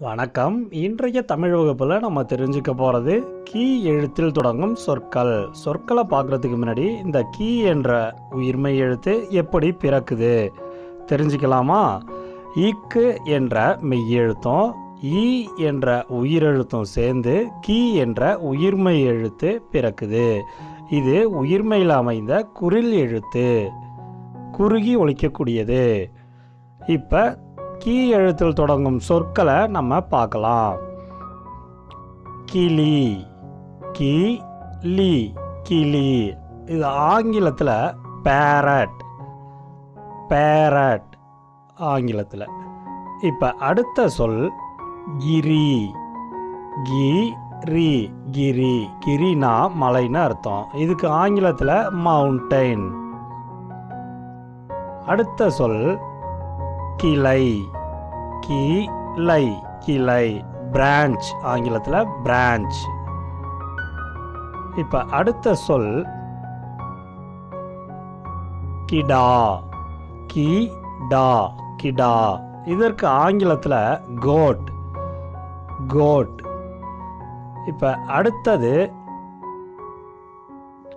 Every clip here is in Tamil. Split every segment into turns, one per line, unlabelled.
வணக்கம். இன்றைய தமிழ் வகுப்பில் நம்ம தெரிஞ்சுக்க போகிறது கீ எழுத்தில் தொடங்கும் சொற்கள். சொற்களை பார்க்குறதுக்கு முன்னாடி இந்த கீ என்ற உயிர்மை எழுத்து எப்படி பிறக்குது? தெரிஞ்சுக்கலாமா? ஈக்கு என்ற மெய்யெழுத்தும் ஈ என்ற உயிரெழுத்தும் சேர்ந்து கீ என்ற உயிர்மை எழுத்து பிறக்குது. இது உயிர்மையில் அமைந்த குரில் எழுத்து. குறுகி ஒழிக்கக்கூடியது இப்போ கீ எழுத்தில் தொடங்கும் சொற்களை நம்ம பார்க்கலாம். கிளி கி லி கிளி. இது ஆங்கிலத்தில் பேரட் பேரட் ஆங்கிலத்தில். இப்போ அடுத்த சொல் கிரி கி ரி கிரி. கிரினா மலைன்னு அர்த்தம். இதுக்கு ஆங்கிலத்தில் மவுண்டைன் அடுத்த சொல் கிளை. கிளை கிளை பிரான்ச் ஆங்கிலத்தில் பிரான்ச் இப்போ அடுத்த சொல் கிடா கி டா கிடா. இதற்கு ஆங்கிலத்தில் கோட் கோட் இப்போ அடுத்தது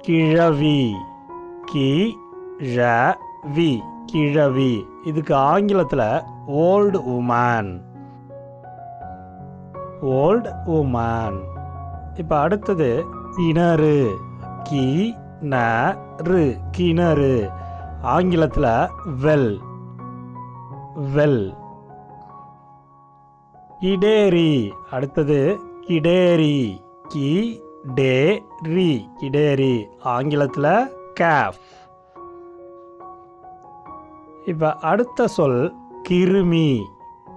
கிழவி கி ழ வி கிழவி. இதுக்கு ஆங்கிலத்தில் ஓல்டு உமன் ஓல்டு உமன் இப்போ அடுத்தது கிணறு. கி ந ரு கிணறு. ஆங்கிலத்தில் வெல் வெல் கிடேரி. அடுத்தது கிடேரி. கி டே ரி கிடேரி. ஆங்கிலத்தில் கேஃப் இப்போ அடுத்த சொல் கிருமி.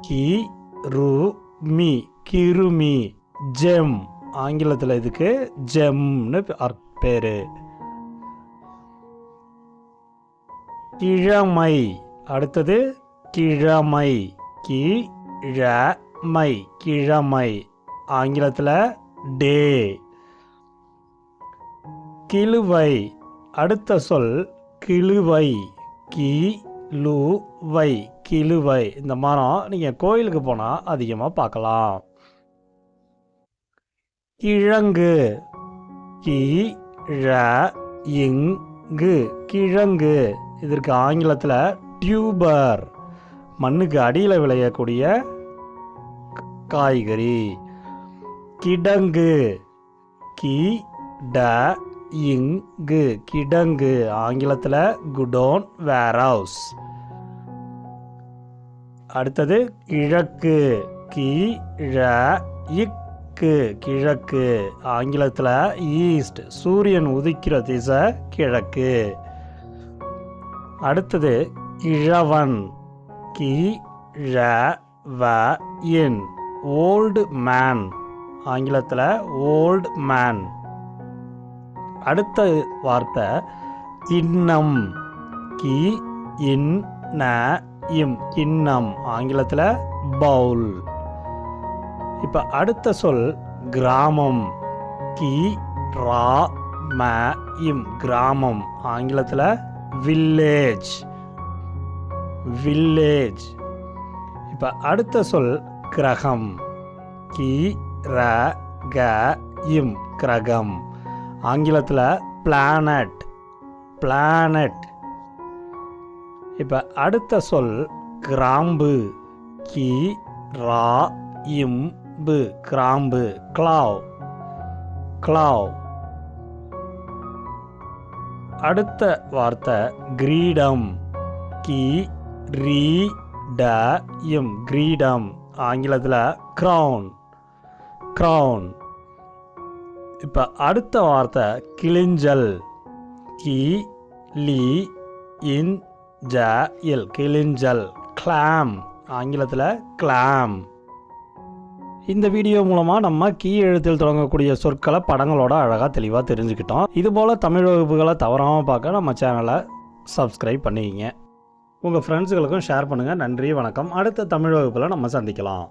கி ரு மி. கிருமி. ஜெம். ஆங்கிலத்தில் இதுக்கு ஜெம்னு பேர். கிழமை. அடுத்தது கிழமை. கி ழமை கிழமை. ஆங்கிலத்தில் டே. கிழுவை. அடுத்த சொல் கிழுவை. கி லு வை கிழுவை இந்த மரம் நீங்கள் கோயிலுக்கு போனால் அதிகமாக பார்க்கலாம். கிழங்கு கி ழ இங்கு. கிழங்கு. இதற்கு ஆங்கிலத்தில் டியூபர். மண்ணுக்கு அடியில் விளையக்கூடிய காய்கறி. கிடங்கு. கி ட இங்கு. கிடங்கு. ஆங்கிலத்தில் குடோன் வேர்ஹவுஸ் அடுத்தது கிழக்கு. கி ழ இக்கு கிழக்கு. ஆங்கிலத்தில் ஈஸ்ட் சூரியன் உதிக்கிற திசை கிழக்கு. அடுத்தது இழவன். கி ழ வ இன் ஓல்டு மேன். ஆங்கிலத்தில் ஓல்டு மேன். அடுத்த வார்த்தை இன்னம். கி இன் ந இம் கிண்ணம் ஆங்கிலத்தில் பவுல். இப்போ அடுத்த சொல் கிராமம். கி ரா ம இம் கிராமம். ஆங்கிலத்தில் வில்லேஜ் வில்லேஜ் இப்போ அடுத்த சொல் கிரகம். கி ர க இம் கிரகம். ஆங்கிலத்தில் பிளானட் பிளானட் இப்போ அடுத்த சொல் கிராம்பு. கி ரா இம் பு. கிராம்பு. கிளாவ். கிளாவ். அடுத்த வார்த்தை கிரீடம். கி ரீ ட இம். கிரீடம். ஆங்கிலத்தில் க்ரௌன் க்ரௌன் இப்போ அடுத்த வார்த்தை கிளிஞ்சல் கி லி இன் ஜ எல் கிளிஞ்சல் கிளாம் ஆங்கிலத்தில் கிளாம் இந்த வீடியோ மூலமாக நம்ம கீ எழுத்தில் தொடங்கக்கூடிய சொற்களை படங்களோட அழகாக தெளிவாக தெரிஞ்சுக்கிட்டோம். இதுபோல் தமிழ் வகுப்புகளை தவறாமல் பார்க்க நம்ம சேனலை சப்ஸ்கிரைப் பண்ணிக்கிங்க. உங்கள் ஃப்ரெண்ட்ஸுகளுக்கும் ஷேர் பண்ணுங்கள் நன்றி வணக்கம். அடுத்த தமிழ் வகுப்பில் நம்ம சந்திக்கலாம்.